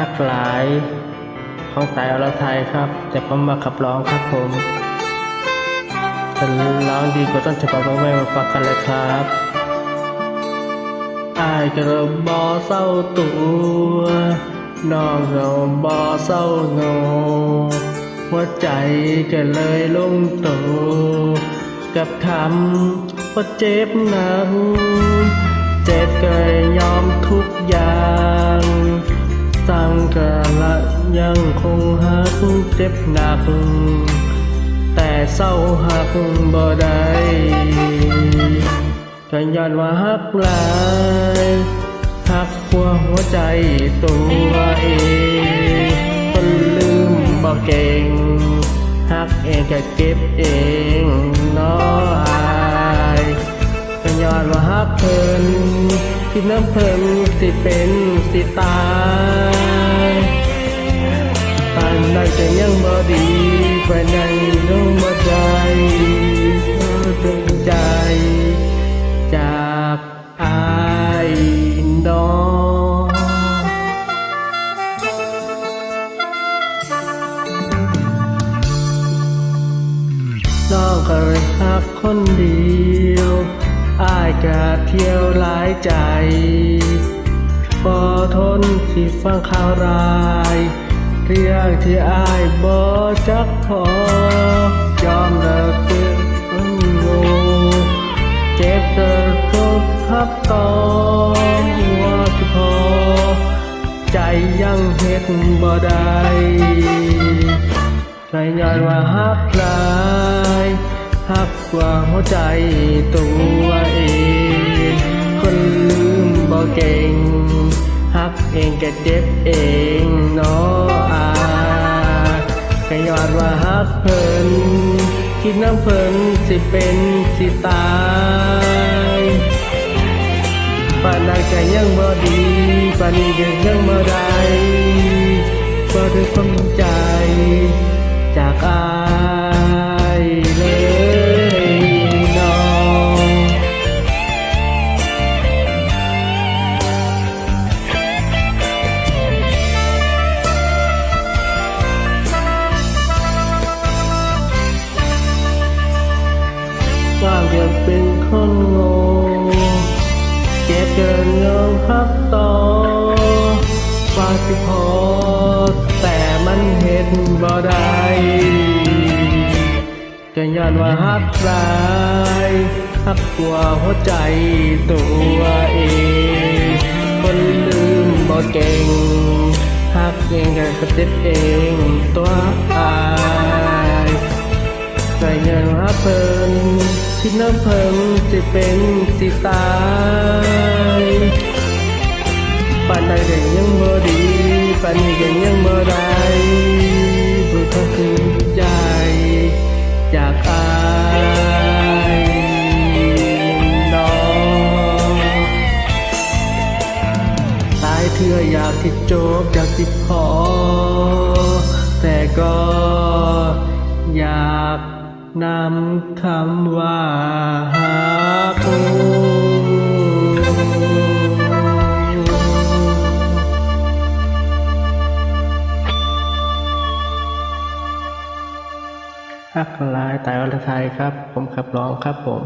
ฮักหลาย ของสายอรไทยครับแต่ผมมาขับร้องครับผมถ้าร้องดีกว่าต้นฉบับต้องไม่มาฟังกันเลยครับอายกระบอเศร้าตัวน้องเราบอเศร้าโงหัวใจก็เลยลงโตกับคำว่าเจ็บหนักเจ็บก็ยอมทุกอย่าง สังกะละยังคงหักเจ็บหนัก แต่เศร้าหักบ่ได้ก็ย้อนว่าหักหลายหักหัวหัวใจตัวเองก็ลืมบ่เก่งหักเองก็เก็บเองน้ออายก็ย้อนว่าฮักเพิน ที่น้ำเพิ่นสิเป็นสิตายปานใดก็ยังบ่ดีปานใน้องบ่ได้บ่ถึงใจ จากอายน้องน้องก็เลยหักคนเดียวอายกะเที่ยวลา ยใจบอทนที่ฟังข่าวร้ายเรื่องที่อายบอจักพอยอมเลิกเป็นงูเจ็บเกิดทุกทับตอนว่าที่พอ ใจยังเฮ็ดบ่ได้ใจย้อนว่าฮักลายฮักกว่าหัวใจตัวเอง เก่งฮักเองก็เจ็บเองเนาะอาก็ยอนว่าฮักเพิ่นคิดน้ำเพิ่นสิเป็นสิตายปานนั้นก็ยังบ่ดีปานนี้ก็ยังบ่ได้บ่ได้สนใจ เดินยอมพักต่อว่าสิพอ แต่มันเห็นบ่ได้ก็ย้อนว่าฮักหลายฮักกว่าหัวใจตัวเอง คนลืมบ่เก่งฮักเองก็เจ็บเองตัวอายใจเงินว่าเพิ่นที่น้ำเพิ่นสิเป็นสิตา ปานยังบ่ดีปานนี้ก็ยังบ่ได้ผู้เขาคือใจจากอายน้องตายเถื่ออยากที่จบอยากที่พอแต่ก็อยากนำคำว่าฮัก ฮักไลายตายวันไทยครับ ผมขับร้องครับผม